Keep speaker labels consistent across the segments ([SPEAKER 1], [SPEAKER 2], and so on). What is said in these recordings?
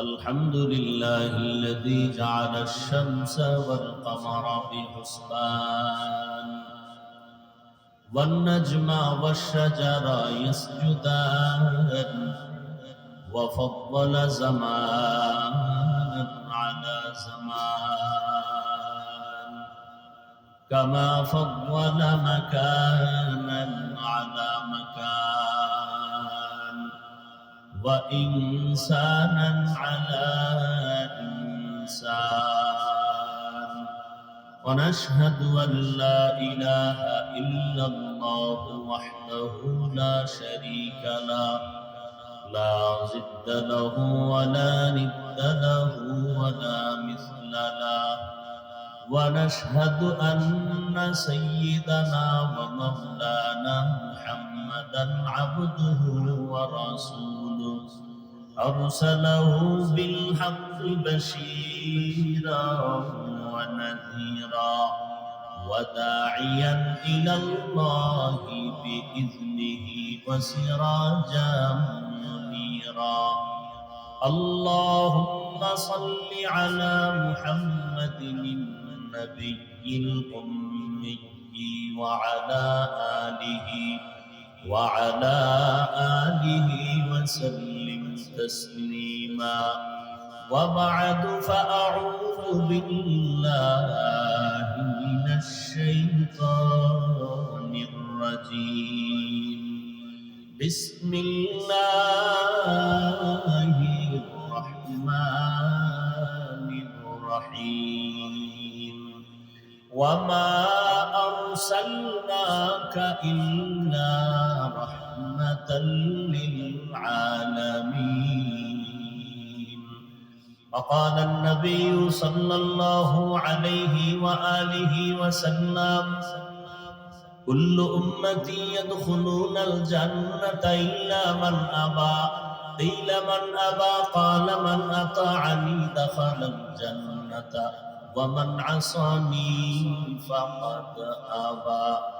[SPEAKER 1] الحمد لله الذي جعل الشمس والقمر بحسبان والنجم والشجر يسجدان وفضل زمانا على زمان كما فضل مكانا على مكان وإنسانا على إنسان. ونشهد أن لا إله إلا الله وحده لا شريك له لا ضد له ولا ند له ولا مثل له. ونشهد أن سيدنا ومولانا محمدا عبده ورسوله. أرسله بالحق بشيرا ونذيرا وداعيا إلى الله بإذنه وسراجا منيرا. اللهم صل على محمد النبي الأمي وعلى آله وعلى آله وسلم. تسليما. وبعد فأعوذ بالله من الشيطان الرجيم. بسم الله الرحمن الرحيم. وما أرسلناك إلا رحمة للعالمين. وقال النبي صلى الله عليه وآله وسلم كل أمتي يدخلون الجنة إلا من أبى. قيل من أبى؟ قال من أطاعني دخل الجنة ومن عصاني فقد أبى.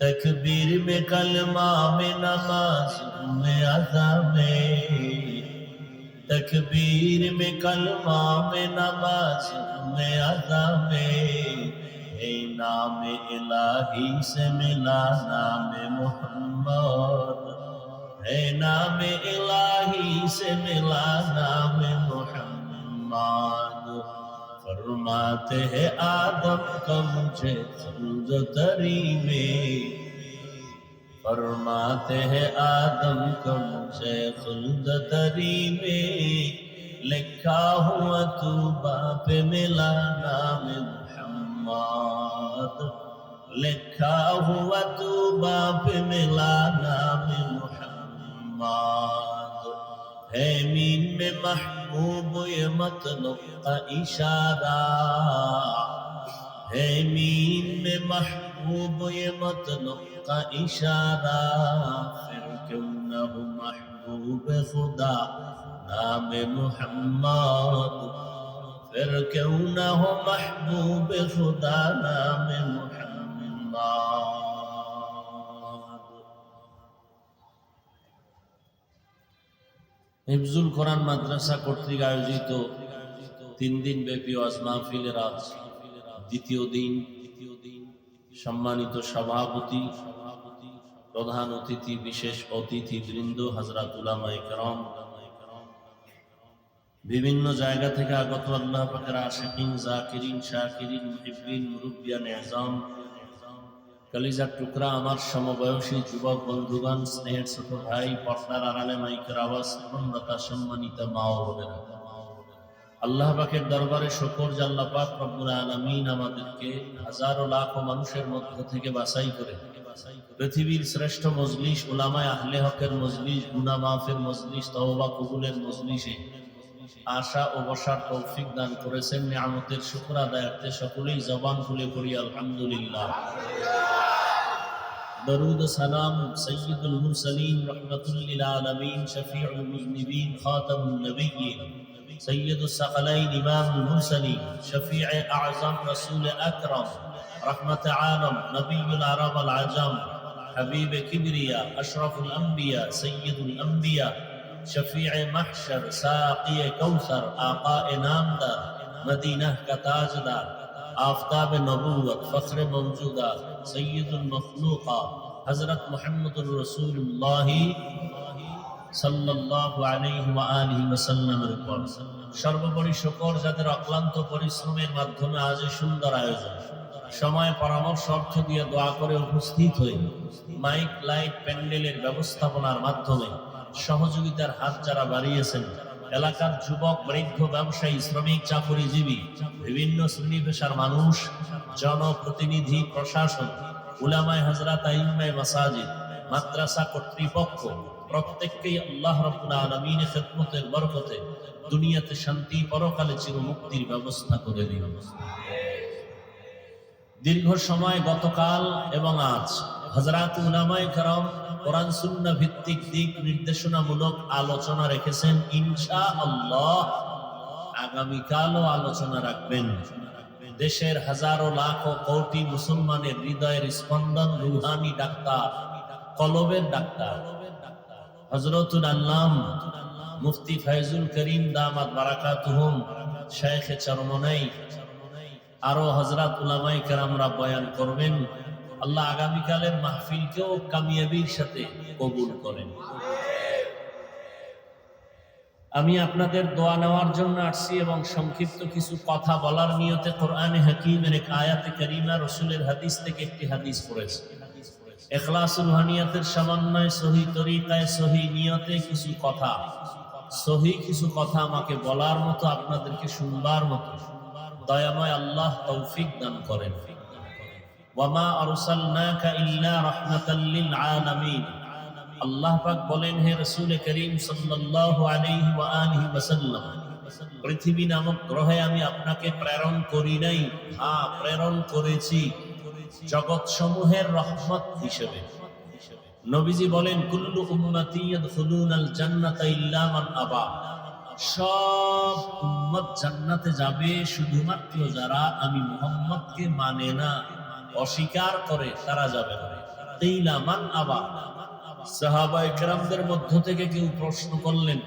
[SPEAKER 1] تکبیر میں کلمہ میں نماز میں ادا میں تکبیر میں کلمہ میں نماز میں ادا میں اے نام الہی سے ملا نام محمد اے نام الہی سے ملا نام محمد फरमाते हैं आदम का मुझे खुद तरी में। फरमाते हैं आदम का मुझे खुद तरी में। लिखा हुआ तू बाप मिला नाम मोहम्मद। लिखा हुआ तू बाप मिला नाम मोहम्मद। ہے مین میں محبوب یہ مطلب کا اشارہ ہے مین میں محبوب یہ مطلب کا اشارہ پھر کیوں نہ ہو محبوب خدا نام محمد پھر کیوں نہ ہو محبوب خدا نام محمد হিফজুল কোরআন মাদ্রাসা কর্তৃক আয়োজিত তিন দিন ব্যাপী আজ মাহফিলের আজ দ্বিতীয় দিন। দ্বিতীয় দিন সম্মানিত সভাপতি সভাপতি প্রধান অতিথি, বিশেষ অতিথি বৃন্দ হাজরাতুলামায় কেরম, বিভিন্ন জায়গা থেকে আগত আল্লাহ পাকের আশেকিন, জাকিরিন, শাকিরিন মুহিবিন মুরুবিয়ান এজাম কালিজার টুকরা আমার সমবয়সী যুবক বন্ধুগণ, স্নেহের ছোট ভাই, পর্দার আড়ালে মাইকের আওয়াজ শ্রবণদাতা সম্মানিত মা ও বোনেরা। আল্লাহ পাকের দরবারে শকর জাল্লা পাক রব্বুল আলামিন আমাদেরকে হাজারো লাখ মানুষের মধ্য থেকে বাছাই করে, পৃথিবীর শ্রেষ্ঠ মজলিস ওলামায় আহলে হকের মজলিস গুনা মাফের মজলিস, তওবা কবুলের মজলিসে আশা ও বসার তৌফিক দান করেছেন। নিয়ামতের শুকর আদায়ার্থে সকলেই জবান খুলে করি আলহামদুলিল্লাহ। درود سلام سید المرسلین رحمت للعالمین شفیع المذنبین خاتم النبیین سید السقلین امام المرسلین شفیع اعظم رسول اکرم رحمت عالم نبی العرب العجم حبیب کبریا اشرف الانبیاء سید الانبیاء شفیع محشر ساقی کوثر آقا نامدار مدینہ کا تاجدار آفتاب نبوت فخر موجودات سيد المخلوقات حضرت محمد رسول الله সাল্লাল্লাহু আলাইহি ওয়া আলিহি ওয়াসাল্লামের উপর সর্বোপরি শুকর যাদের অক্লান্ত পরিশ্রমের মাধ্যমে আজ এই সুন্দর আয়োজন সময় পরামর্শ অর্থ দিয়ে দোয়া করে উপস্থিত হয়ে মাইক লাইট প্যান্ডেলের ব্যবস্থাপনার মাধ্যমে সহযোগিতার হাত যারা বাড়িয়েছেন এলাকার যুবক, বৃদ্ধ, ব্যবসায়ী, শ্রমিক, চাকরিজীবী, বিভিন্ন শ্রেণি পেশার মানুষ, জনপ্রতিনিধি, প্রশাসন, উলামায় হাজরাত আইম্মায় মাসাজিদ, মাদ্রাসা কর্তৃপক্ষ, প্রত্যেককেই আল্লাহ রাব্বুল আলামিনের খেদমতের বরকতে দুনিয়াতে শান্তি পরকালে চির মুক্তির ব্যবস্থা করে দিন। দীর্ঘ সময় গতকাল এবং আজ হজরাত উলামায় কারম কোরআন সুন্না ভিত্তিক দিক নির্দেশনামূলক আলোচনা রেখেছেন ইনশা আল্লাহ আগামীকালও আলোচনা রাখবেন। দেশের হাজারো লাখো কোটি মুসলমানের হৃদয়ের স্পন্দন রুহানি ডাক্তার, কলবের ডাক্তার। হজরতুল আল্লাম মুফতি ফাইজুল করিম দামাত বারাকাতুহুম শেখ চরমনাই আরও হজরত উলামাই কেরামরা বয়ান করবেন। আল্লাহ আগামীকালের মাহফিলকেও কামিয়াবির সাথে কবুল করেন। আমি আপনাদের দোয়া নেওয়ার জন্য আসছি এবং সংক্ষিপ্ত কিছু কথা বলার নিয়তে কোরআনে হাকিমের এক আয়াতে করিমা রসুলের হাদিস থেকে একটি হাদিস পড়েছি। এখলাসুল হানিয়াতের সমন্বয় সহি তরিকায় সহি নিয়তে কিছু কথা, সহি কিছু কথা আমাকে বলার মতো আপনাদেরকে শুনবার মতো। দয়াময় আল্লাহ তৌফিক দান করেন। গ্রহে আমি আপনাকে প্রেরণ হ্যাঁ প্রেরণ করেছি জগৎ সমূহের রহমত হিসেবে। নবীজি বলেন, কুল্লু উম্মতি মান সব উম্মত জান্নাতে যাবে শুধুমাত্র যারা আমি মুহাম্মদকে মানে না। অস্বীকার করে, তারা যাবে মধ্য থেকে কেউ প্রশ্ন করলেন,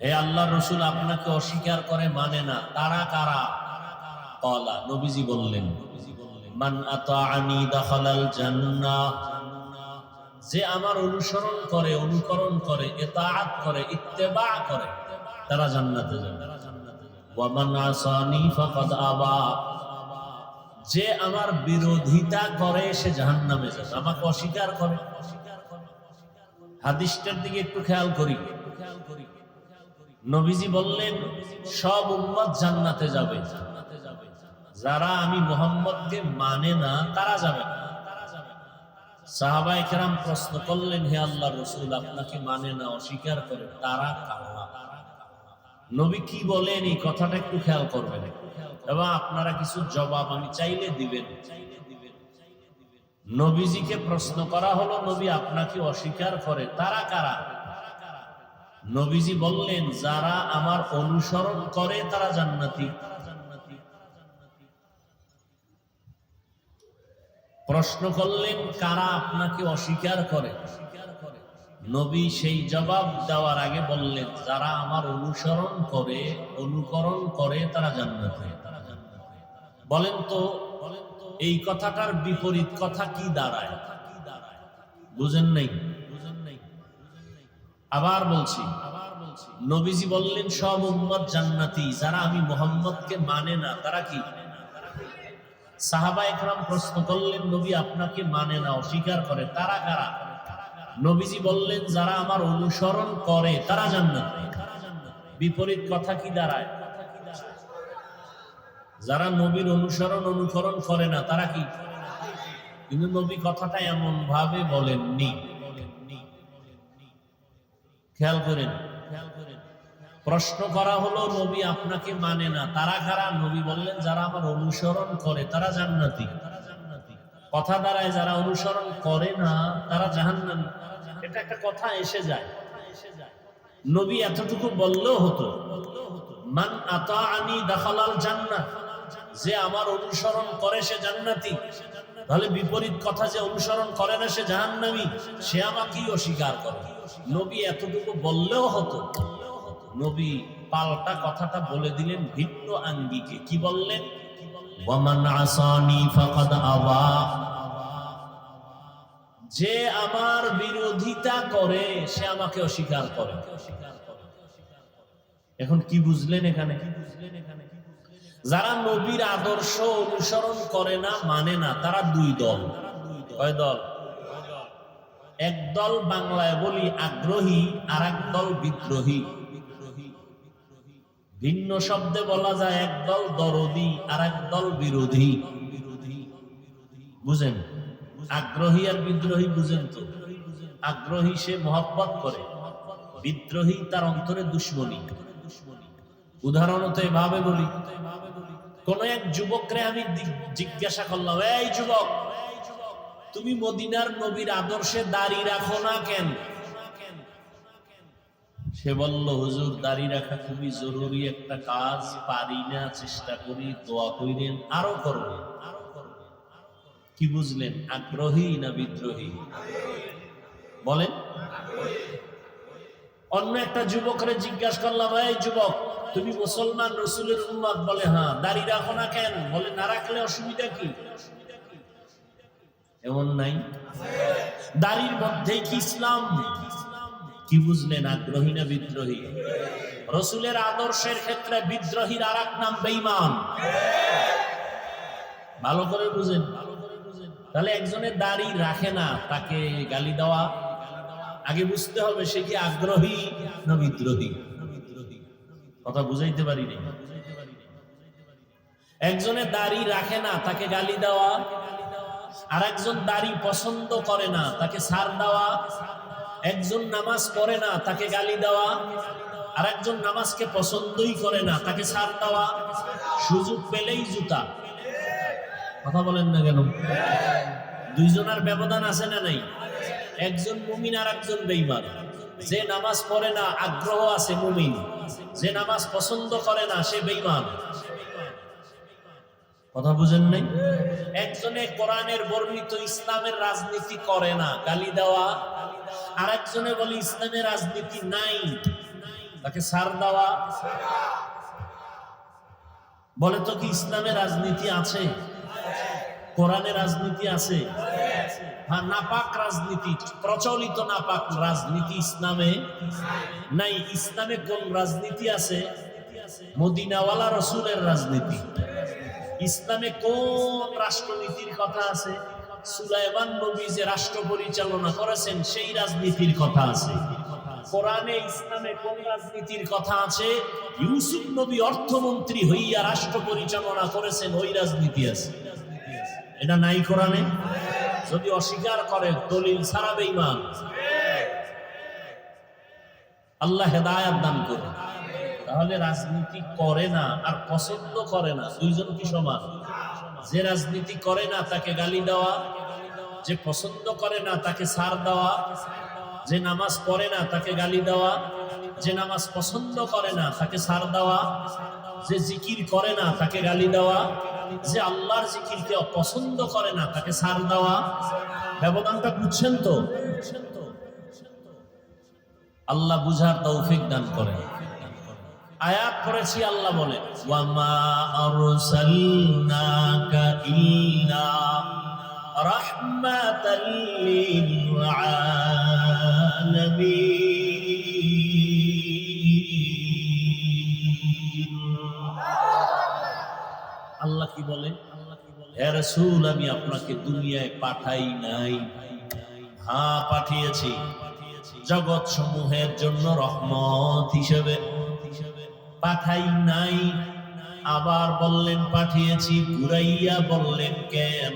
[SPEAKER 1] হে আল্লাহ রসুল, আপনাকে অস্বীকার করে মানে না, তারা কারা? কলা, নবীজি বললেন যে আমার অনুসরণ করে, অনুকরণ করে করে, ইত্তেবা করে, তারা জান্নাতে যাবে। যে আমার বিরোধিতা করে, সে জাহান্নামে যাবে। আমাকে অস্বীকার করে। হাদিসটার দিকে একটু খেয়াল করি। নবীজি বললেন, সব উম্মত জান্নাতে যাবে। যারা আমি মোহাম্মদকে মানে না, তারা যাবে না। সাহাবা প্রশ্ন করলেন, হে আল্লাহ রসুল, আপনাকে মানে না, অস্বীকার করে, তারা কারা? নবী কি বলেন, এই কথাটা একটু খেয়াল করবেন এবং আপনারা কিছু জবাব আমি চাইলে দিবেন। নবীজিকে প্রশ্ন করা হলো, নবী আপনাকে অস্বীকার করে, তারা কারা? নবীজি বললেন, যারা আমার অনুসরণ করে তারা জান্নাতি। প্রশ্ন করলেন, কারা আপনাকে অস্বীকার করে? নবী সেই জবাব দেওয়ার আগে বললেন, যারা আমার অনুসরণ করে, অনুকরণ করে, তারা জান্নাতে। বলেন তো, এই কথাটার বিপরীত কথা কি দাঁড়ায়? বুঝেন নাই? আবার বলছি, নবীজি বললেন, সব উম্মত জান্নাতি, যারা আমি মোহাম্মদকে মানে না, তারা কি? সাহাবা একরাম প্রশ্ন করলেন, নবী আপনাকে মানে না, অস্বীকার করে, তারা কারা? নবীজি বললেন, যারা আমার অনুসরণ করে, তারা জান্নাতি বিপরীত কথা কি দাঁড়ায়? যারা নবীর অনুসরণ অনুকরণ করে না, তারা কি? কিন্তু নবী কথাটা এমন ভাবে বলেননি। খেয়াল করেন, প্রশ্ন করা হলো, নবী আপনাকে মানে না? তারা কারা? নবী বললেন, যারা আমার অনুসরণ করে, তারা জান্নাতি। কথা দ্বারায় যারা অনুসরণ করে না, তারা জাহান্নামী। এটা একটা কথা এসে যায়। নবী এতটুকু বললেও হতো, মান আতা আনি দাখালাল জান্নাত যে আমার অনুসরণ করে সে জান্নাতি। তাহলে বিপরীত কথা যে অনুসরণ করে না সে জাহান্নামী, সে আমাকেই অস্বীকার করে। নবী এতটুকু বললেও হতো, নবী পাল্টা কথাটা বলে দিলেন ভিন্ন আঙ্গিকে। কি বললেন? ওয়ামান আসানি ফাকাদ আওয়া। যে আমার বিরোধিতা করে, সে আমাকে অস্বীকার করে। এখন কি বুঝলেন এখানে? কি বুঝলেন এখানে যারা নবীর আদর্শ অনুসরণ করে না মানে না, তারা দুই দল। কয় দল? এক দল বাংলায় বলি আগ্রহী, আর এক দল বিদ্রোহী। ভিন্ন শব্দে বলা যায় এক দল দরদি আর এক দল বিরোধী। বুঝেন? আগ্রহী আর বিদ্রোহী বুঝেন তো? আগ্রহী সে মহব্বত করে, বিদ্রোহী তার অন্তরে দুশ্মনী। উদাহরণত এভাবে বলি, কোন এক যুবকরে আমি জিজ্ঞাসা করলাম, এই যুবক, তুমি মদিনার নবীর আদর্শে দাঁড়িয়ে রাখো না কেন? সে বলল, হুজুর, দাড়ি রাখা খুবই জরুরি, একটা কাজ পারি না, চেষ্টা করি, দোয়া করিলেন, আরও করবে কি বুঝলেন? আগ্রহী না বিদ্রোহী? বলেন। অন্য একটা যুবকরে জিজ্ঞাসা করলাম, এই যুবক, তুমি মুসলমান রসুলের উম্মত? বলে হ্যাঁ। দাড়ি রাখো না কেন? বলে, না রাখলে অসুবিধা কি? এমন নাই? দাড়ির মধ্যে কি ইসলাম? কি বুঝলেন আগ্রহী না বিদ্রোহী? রসুলের আদর্শের ক্ষেত্রে বিদ্রোহীর আর নাম বেইমান ভালো করে বুঝেন। তাহলে একজনের দাড়ি রাখে না, তাকে গালি দেওয়া। আগে বুঝতে হবে সে কি আগ্রহী না বিদ্রোহী। কথা বুঝাইতে পারি নাই। একজনের দাড়ি রাখে না, তাকে গালি দেওয়া। আর একজন দাড়ি পছন্দ করে না, তাকে সার দেওয়া। একজন নামাজ পড়ে না, তাকে গালি দেওয়া আর একজন নামাজকে পছন্দই করে না, তাকে সার দেওয়া, সুযোগ পেলেই জুতা। কথা বলেন না কেন? দুইজনের ব্যবধান আছে না নাই? একজন মুমিন আর একজন বেইমান যে নামাজ পড়ে না, আগ্রহ আছে মুমিন। যে নামাজ পছন্দ করে না, সে বেইমান কথা বুঝেন নাই? একজনে কোরআনের বর্ণিত ইসলামের রাজনীতি করে না, গালি দেওয়া আর একজনে বলে ইসলামের রাজনীতি নাই। তাকে সার দেওয়া। বলে, তো কি ইসলামের রাজনীতি আছে? কোরআনের রাজনীতি আছে? হ্যাঁ নাপাক রাজনীতি, প্রচলিত নাপাক রাজনীতি ইসলামে নাই। ইসলামে কোন রাজনীতি আছে? মদিনাওয়ালা রসুলের রাজনীতি। ইসলামে কোন রাষ্ট্রনীতির কথা আছে? সুলাইমান নবী যে রাষ্ট্র পরিচালনা করেছেন, সেই রাজনীতির কথা আছে। কোরআনে, ইসলামে কোন রাজনীতির কথা আছে? ইউসুফ নবী অর্থমন্ত্রী হইয়া রাষ্ট্র পরিচালনা করেছেন, ওই রাজনীতি আছে। এটা নাই কোরআনে? যদি অস্বীকার করে দলিল ছাড়া বেঈমান। আল্লাহ হেদায়াত দান করে তাহলে রাজনীতি করে না আর পছন্দ করে না। দুইজন কি সমান? যে রাজনীতি করে না, তাকে গালি দেওয়া। যে পছন্দ করে না, তাকে সার দেওয়া। যে নামাজ পড়ে না, তাকে গালি দেওয়া। যে নামাজ পছন্দ করে না, তাকে সার দেওয়া। যে জিকির করে না, তাকে গালি দেওয়া। যে আল্লাহর জিকিরকে অপছন্দ করে না, তাকে সার দেওয়া। ব্যবধানটা বুঝছেন তো? আল্লাহ বুঝার তৌফিক দান করেন। আয়াত করেছি আল্লাহ বলে, ওয়ামা আরসালনাকা ইল্লা রাহমাতাল লিল আল্লাহ কি বলে? হে রাসূল, আমি আপনাকে দুনিয়ায় পাঠাই নাই। হ্যাঁ পাঠিয়েছি। জগৎ সমূহের জন্য রহমত হিসেবে। পাঠাই নাই। আবার বললেন, পাঠিয়েছি। ঘুরাইয়া বললেন, কেন?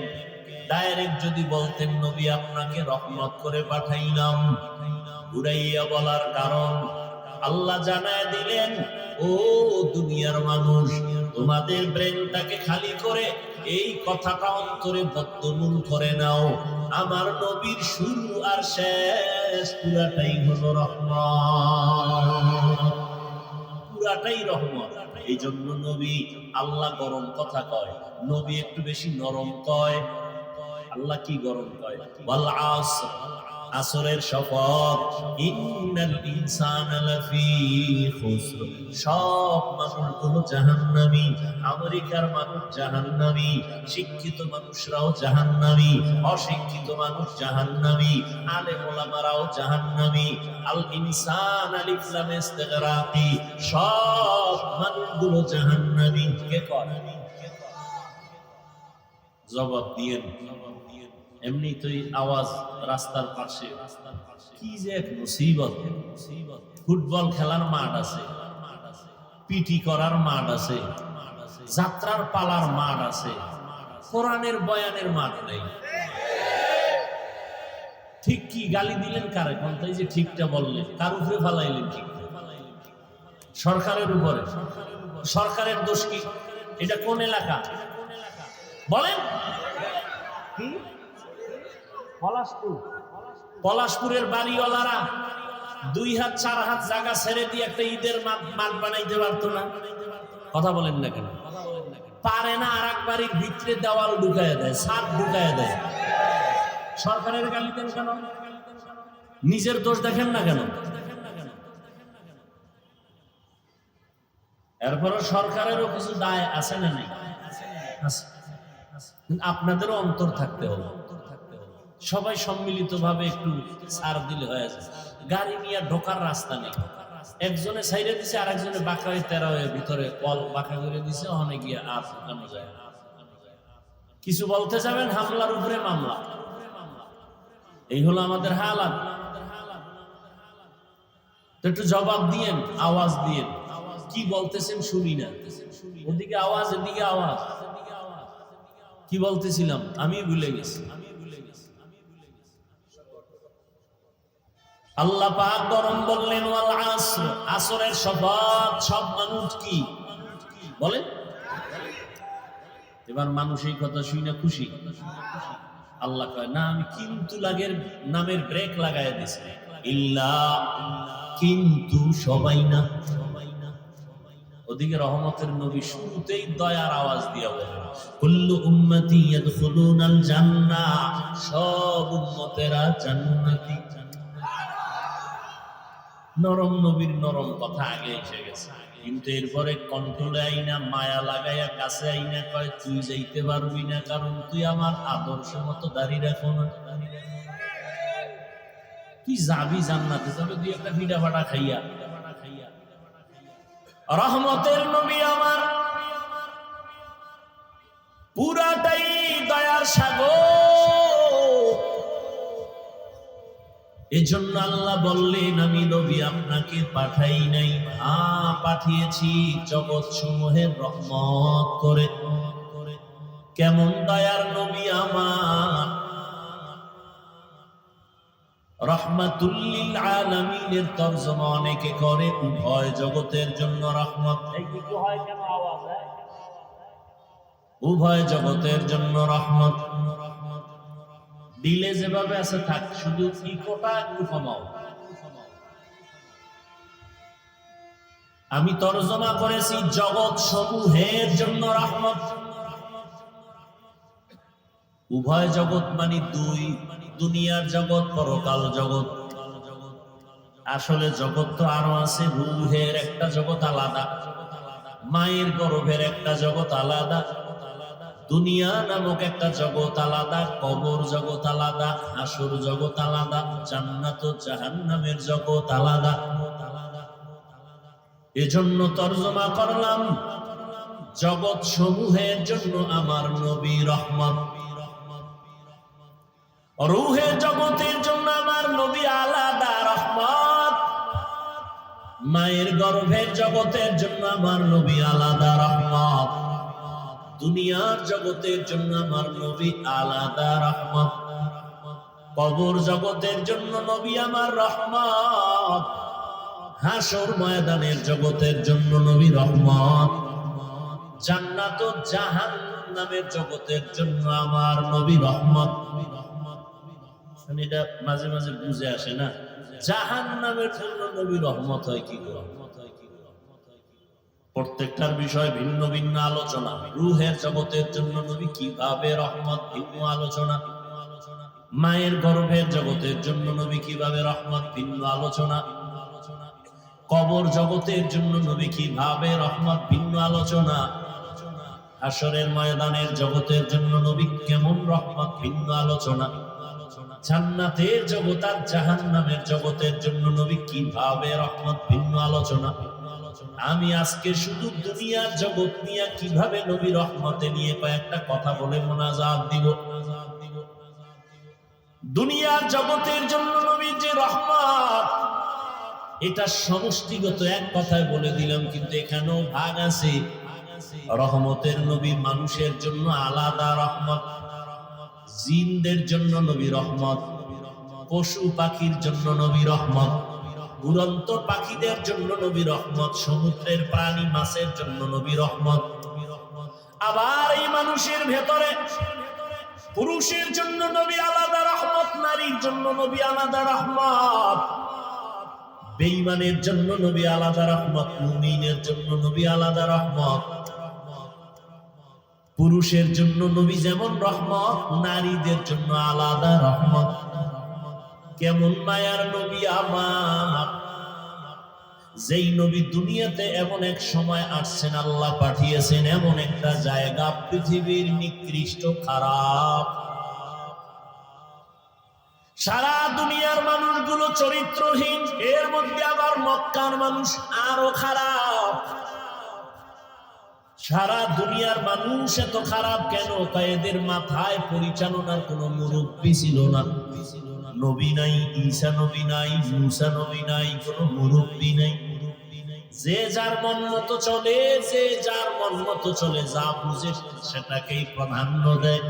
[SPEAKER 1] ডাইরেক্ট যদি বলতেন, নবী, আপনাকে রহমত করে পাঠাইলাম। ঘুরাইয়া বলার কারণ, আল্লাহ জানায় দিলেন, ও দুনিয়ার মানুষ, তোমাদের ব্রেনটাকে খালি করে এই কথাটা অন্তরে বদ্ধমূল করে নাও। আমার নবীর শুরু আর শেষ পুরাটাই হলো রহমত। পুরাটাই রহমত। এই জন্য নবী আল্লাহ গরম কথা কয়, নবী একটু বেশি নরম কয়। আল্লাহ কি গরম কয়? আসর। আসরের শপথ ইন্নাল ইনসানা লাফি খুসর। সব মানুষগুলো জাহান্নামী। আমেরিকার মানুষ জাহান্নামী। শিক্ষিত মানুষরাও জাহান্নামী। অশিক্ষিত মানুষ জাহান্নামী। আলেম ওলামারাও জাহান্নামী। আল ইনসান আলিফ লাম ইস্তিগরাকি। সব মানুষগুলো জাহান্নামী। কে কয়? জবাব দিয়েন। এমনি তো এই আওয়াজ রাস্তার পাশে। কি যে এক মুসিবত। ফুটবল খেলার মাঠ আছে। পিটি করার মাঠ আছে। যাত্রার পালার মাঠ আছে। কোরআনের বয়ানের মাঠ নেই। ঠিক কি গালি দিলেন কারে? কোন তাই যে ঠিকটা বললেন। কার উপরে ফালাইলেন ঠিক? সরকারের উপরে। সরকারের দোষ কি? এটা কোন এলাকা? বলেন। পলাশপুর। পলাশপুরের বাড়িওয়ালারা দুই হাত, চার হাত জায়গা ছেড়ে দিয়ে একটা ঈদের মাঠ বানাইতে পারতো না। কথা বলেন না কেন? পারে না আর এক বাড়ির ভিতরে দেওয়াল ঢুকায় দেয়, ছাদ ঢুকায় দেয়। সরকারের গালি দেন কেন? নিজের দোষ দেখেন না কেন? এরপরে সরকারেরও কিছু দায় আছে না নেই? আপনাদেরও অন্তর থাকতে হবে। সবাই সম্মিলিত ভাবে একটু ছাড় দিলে হয়ে যায়। গাড়ি নিয়ে ঢোকার রাস্তা নেই। একজনে সাইডে দিছে আর একজনে বাঁকা হয়ে তেরা হয়ে ভিতরে কল বাঁকা করে দিছে, ওখানে গিয়ে আর ঢুকানো যায় কিছু বলতে যাবেন? হামলার উপরে মামলা। এই হলো আমাদের হালাত। একটু জবাব দিয়েন, আওয়াজ দিয়েন। কি বলতেছেন শুনি না। ওদিকে আওয়াজ, এদিকে আওয়াজ। কি বলতেছিলাম? আমি ভুলে গেছি। আল্লাহ পাক গরম বললেন, ওয়াল আসর। আসরের শপথ, সব মানুষ কি? বলেন। এবার মানুষ এই কথা শুনে খুশি। আল্লাহ কয়, না, আমি কিন্তু লাগের নামের ব্রেক লাগাই দিছি। ইল্লা, কিন্তু সবাই না। ওদিকে রহমতের নবী শুরুতেই দয়ার আওয়াজ দিয়া বলেন, কুল্লু উম্মতি ইয়াদখুলুনাল জান্নাহ। সব উম্মতেরা জান্নাতি। নরম নবীর নরম কথা আগে এসে গেছে। কিন্তু এরপরে কন্ট্রোলে আইনা মায়া লাগাইয়া কাছে আইনা কয়, তুই যাইতে পারবি না, কারণ তুই আমার আদর্শ মতো দাঁড়িয়ে রাখো না। তুই যাবি জান্নাতে, তবে তুই একটা ভিডা ফাটা খাইয়া। রহমতের নবী আমার, পুরাটাই দয়ার সাগর। এজন্য আল্লাহ বললেন আমি নবী আপনাকে পাঠাই নাই। আ পাঠিয়েছি জগৎ সমূহের রহমত করে। কেমন দয়ার নবী আমার। রহমাতুল্লিল আলামিনের তর্জমা অনেকে করে উভয় জগতের জন্য রহমত। হয়? উভয় জগতের জন্য রহমত। দিলে যেভাবে আছে, থাক, শুধু ইকোটা একটু কমাও। আমি তর্জমা করেছি জগৎ সমূহের জন্য রহমত। উভয় জগৎ মানে দুই, দুনিয়ার জগৎ, পরকাল জগৎ। আসলে জগৎ তো আরও আছে, রুহের একটা জগৎ আলাদা, মায়ের গর্ভের একটা জগৎ আলাদা। দুনিয়া নামক একটা জগৎ আলাদা, কবর জগৎ আলাদা, হাসুর জগৎ আলাদা, জান্নাত জাহান্নামের জগৎ আলাদা। এজন্য তর্জমা করলাম, জগৎ সমূহের জন্য আমার নবী রহমত রুহের জগতের জন্য আমার নবী আলাদা রহমত মায়ের গর্ভের জগতের জন্য আমার নবী আলাদা রহমত দুনিয়ার জগতের জন্য আমার নবী আলাদা রহমত। কবর জগতের জন্য নবী আমার রহমত। হাসর ময়দানের জগতের জন্য নবী রহমত। জান্নাত জাহান নামের জগতের জন্য আমার নবী রহমত। এটা মাঝে মাঝে বুঝে আসে না? জাহান নামের জন্য নবী রহমত হয় কি করে? প্রত্যেকটার বিষয় ভিন্ন ভিন্ন আলোচনা। রুহের জগতের জন্য নবী কীভাবে রহমত, ভিন্ন আলোচনা? মায়ের গর্ভের জগতের জন্য নবী কীভাবে রহমত, ভিন্ন আলোচনা? কবর জগতের জন্য নবী কীভাবে রহমত, ভিন্ন আলোচনা? আসরের ময়দানের জগতের জন্য নবী কেমন রহমত, ভিন্ন আলোচনা? জান্নাতের জগৎ আর জাহান্নামের জগতের জন্য নবী কীভাবে রহমত, ভিন্ন আলোচনা? আমি আজকে শুধু দুনিয়ার জগৎ নিয়ে কীভাবে নবী রহমতে নিয়ে কয়েকটা কথা বলে মোনাজাত দিব? দুনিয়ার জগতের জন্য নবী যে রহমত, এটা সমষ্টিগত এক কথায় বলে দিলাম, কিন্তু এখানেও ভাগ আছে। রহমতের নবী মানুষের জন্য আলাদা রহমত, জিনদের জন্য নবী রহমত, পশু পাখির জন্য নবী রহমত। উড়ন্ত পাখিদের জন্য নবী রহমত, সমুদ্রের প্রাণী মাছের জন্য নবী রহমত। আবার এই মানুষের ভেতরে পুরুষের জন্য নবী আলাদা রহমত, নারীর জন্য নবী আলাদা রহমত। বেঈমানের জন্য নবী আলাদা রহমত, মুমিনের জন্য নবী আলাদা রহমত। পুরুষের জন্য নবী যেমন রহমত, নারীদের জন্য আলাদা রহমত। কেমন মায়ার নবী আমার? যেই নবী দুনিয়াতে এমন এক সময় আসছেন, আল্লাহ পাঠিয়েছেন এমন একটা জায়গা, পৃথিবীর নিকৃষ্ট খারাপ। সারা দুনিয়ার মানুষগুলো চরিত্রহীন, এর মধ্যে আবার মক্কার মানুষ আরও খারাপ। সারা দুনিয়ার মানুষ এত খারাপ কেন? তাই এদের মাথায় পরিচালনার কোন মুরব্বী ছিল না। নবী নাই, ঈসা নবী নাই, মুসা নবী নাই, কোন মুরব্বী নাই। যে যার মন মতো চলে, যে যার মন মতো চলে, যা বুঝে সেটাকেই প্রাধান্য দেয়।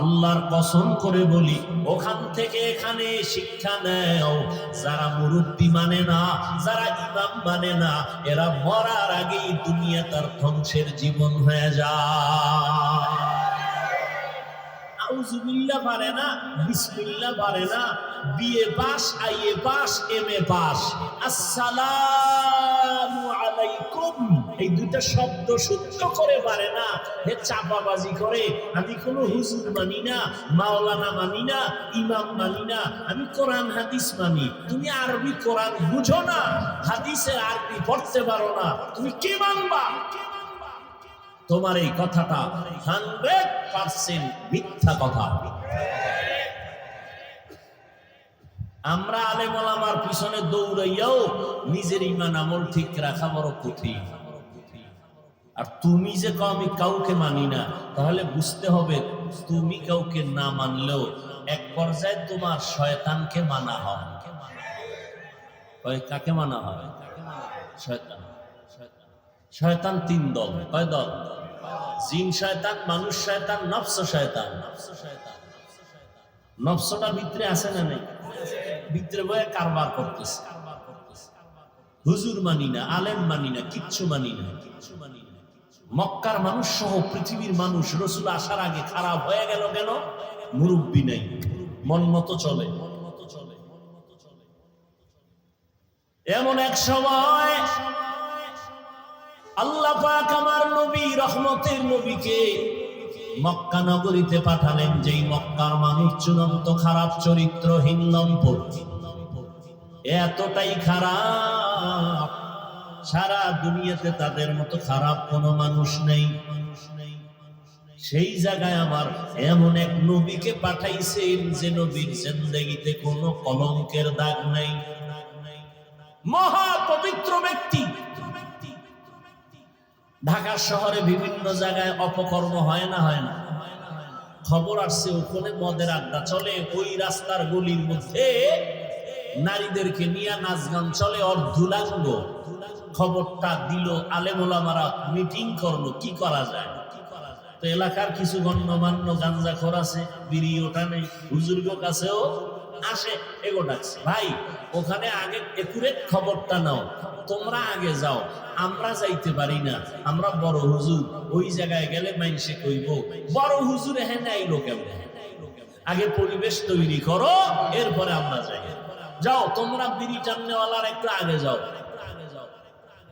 [SPEAKER 1] আল্লাহর কসম করে বলি, ওখান থেকে এখানে শিক্ষা নেও, যারা মুরব্বী মানে না, যারা ইমাম মানে না, এরা মরার আগেই দুনিয়া তার ধ্বংসের জীবন হয়ে যায়। আউজুবিল্লাহ পারে না, বিসমিল্লাহ পারে না। BA pass IA pass M A pass আসসালামু আলাইকুম। এই দুইটা শব্দ শুদ্ধ করে পারে না, হে চাপাবাজি করে। আমি কোনো হুজুর মানি না, মাওলানা মানি না, ইমাম মানি না, আমি কোরআন, হাদিস মানি। তুমি আরবি কোরআন বুঝো না হাদিসে আরবি পড়তে পারো না। তুমি কি মানবা? তোমার এই কথাটা হান্ড্রেড পার্সেন্ট মিথ্যা কথা। আমরা আলেম ওলামার পিছনে দৌড়াইয়াও নিজের ইমান আমল ঠিক রাখা বড় কঠিন। আর তুমি যে আমি কাউকে মানি না, তাহলে বুঝতে হবে তুমি কাউকে না মানলেও এক পর্যায়ে তোমার শয়তানকে মানা হয়। কাকে মানা হয়? শয়তান। শয়তান তিন দল কয় দল? জিন শয়তান, মানুষ শয়তান, নফস শয়তান। নফসটা ভিতরে আছে না নেই? ভিতরে বয়ে কারবার করতেছে। হুজুর মানি না, আলেম মানি না কিচ্ছু মানি না, কিচ্ছু মানি না। মক্কার মানুষ সহ পৃথিবীর মানুষ রসুল আসার আগে খারাপ হয়ে গেল কেন? মুরব্বী নাই। মন মতো চলে। এমন এক সময় আল্লাহ পাক আমার নবী, রহমতের নবীকে মক্কা নগরীতে পাঠালেন, যেই মক্কার মানুষ চূড়ান্ত খারাপ চরিত্রহীন লম্পট এতটাই খারাপ, সারা দুনিয়াতে তাদের মতো খারাপ কোনো মানুষ নেই। সেই জায়গায় আমার এমন এক নবীকে পাঠাইছেন, যে নবীর জিন্দগিতে কোনো কলঙ্কের দাগ নাই। মহা পবিত্র ব্যক্তি। ঢাকা শহরে বিভিন্ন জায়গায় অপকর্ম হয় না হয় না। খবর আসছে, ওখানে মদের আড্ডা চলে, ওই রাস্তার গলির মধ্যে নারীদেরকে নিয়ে নাচ গান চলে, অর্ধুলাঙ্গ। খবরটা দিল আলেমোলামারা মিটিং করল, কি করা যায়? তো এলাকার কিছু গণ্যমান্য গাঞ্জা খোর আছে, বিড়ি ওটা নেই। হুজুর্গ কাছেও আসে এগো ডাকছে ভাই, ওখানে আগে একুরেট খবরটা নাও। তোমরা আগে যাও। আমরা যাইতে পারি না। আমরা বড় হুজুর। ওই জায়গায় গেলে মাইনসে কইব, বড় হুজুর হ্যাঁ আইলো কেমন? আগে পরিবেশ তৈরি করো, এরপরে আমরা যাই। যাও, তোমরা বিড়ি টাননেওয়ালার একটু আগে যাও।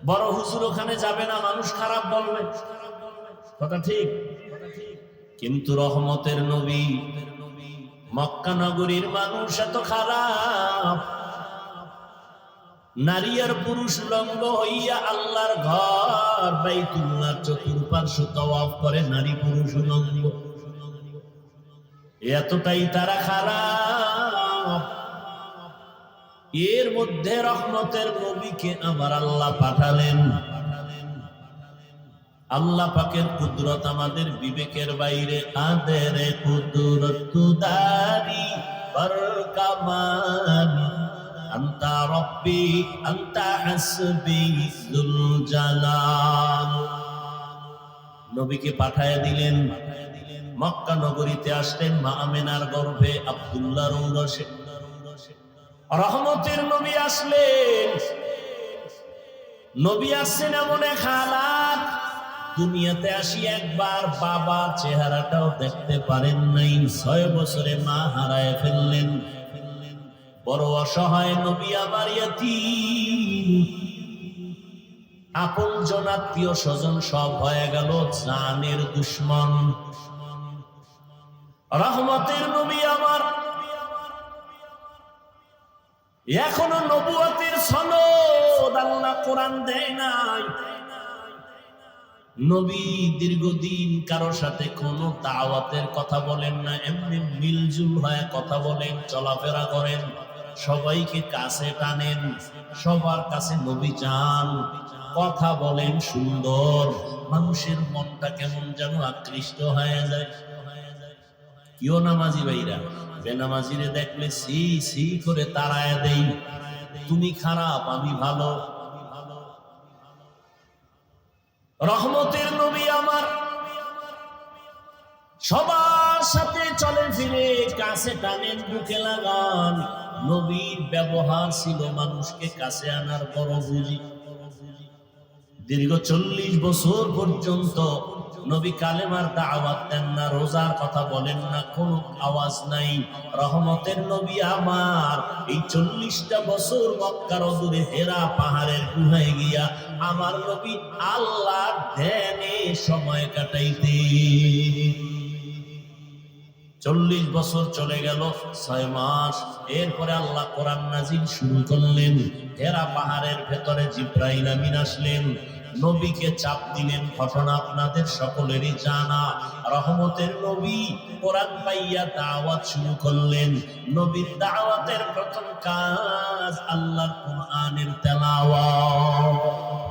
[SPEAKER 1] বড় হুজুর ওখানে যাবে না, মানুষ খারাপ বলবে। কথা ঠিক? কিন্তু রহমতের নবী মক্কা নগরীর মানুষ এত খারাপ। নারী আর পুরুষ লঙ্গ হইয়া আল্লাহর ঘর, বাইতুল্লাহ চতুর্পার্শ্ব তওয়াফ করে নারী পুরুষ লঙ্গ এতটাই তারা খারাপ। এর মধ্যে রহমতের নবীকে আমার আল্লাহ পাঠালেন। আল্লাহ পাকের কুদরত আমাদের বিবেকের বাইরে আদের কুদরত তুদারি বরকামান। আন্তা রব্বি, আন্তা হাসবি জালাল। নবীকে পাঠায় দিলেন। মক্কা নগরীতে আসলেন মা গর্ভে আব্দুল্লাহর ঔরসে। রহমতের নবী আসলেন। নবী আসছেন এমন এক হালাত। দুনিয়াতে আসি একবার, বাবার চেহারাটাও দেখতে পারেন নাই। ছয় বছরে মা হারায় ফেললেন। বড় অসহায় নবী আমার আপন জনাত্মীয় স্বজন সব হয়ে গেল জানের দুশ্মন। রহমতের নবী আমার। এখনও নবুয়তের সনদ আল্লাহ কোরআন দেয় নাই। নবী দীর্ঘদিন কারোর সাথে কোনো দাওয়াতের কথা বলেন না, এমনি মিলজুল হয়ে কথা বলেন, চলাফেরা করেন। সবাইকে কাছে টানেন, সবার কাছে নবী চান, কথা বলেন সুন্দর। মানুষের মনটা কেমন যেন আকৃষ্ট হয়ে যায়। কিও নামাজি ভাইরা, বেনামাজিরে দেখলে সি সি করে তাড়ায় দেই। তুমি খারাপ, আমি ভালো। রহমতের নবী আমার। সবার সাথে চলে ফিরে কাছে টানেন বুকে লাগান। নবীর ব্যবহার ছিল মানুষকে কাছে আনার বড় বুঝি দীর্ঘ চল্লিশ বছর পর্যন্ত নবী কালেমার দাওয়াত দেন না, রোজার কথা বলেন না, কোন আওয়াজ নাই। রহমতের নবী আমার, এই চল্লিশটা বছর মক্কার অদূরে হেরা পাহাড়ের গুহায় গিয়া আমার নবী আল্লাহ ধ্যানে সময় কাটাইতে। চল্লিশ বছর চলে গেল, ছয় মাস। এরপরে আল্লাহ কোরআন নাজিল শুরু করলেন। হেরা পাহাড়ের ভেতরে জিব্রাইল আমিন আসলেন। নবীকে চাপ দিলেন, ঘটনা আপনাদের সকলেরই জানা। রহমতের নবী কোরআন পাইয়া দাওয়াত শুরু করলেন। নবীর দাওয়াতের প্রথম কাজ আল্লাহর কোরআনের তেলাওয়াত।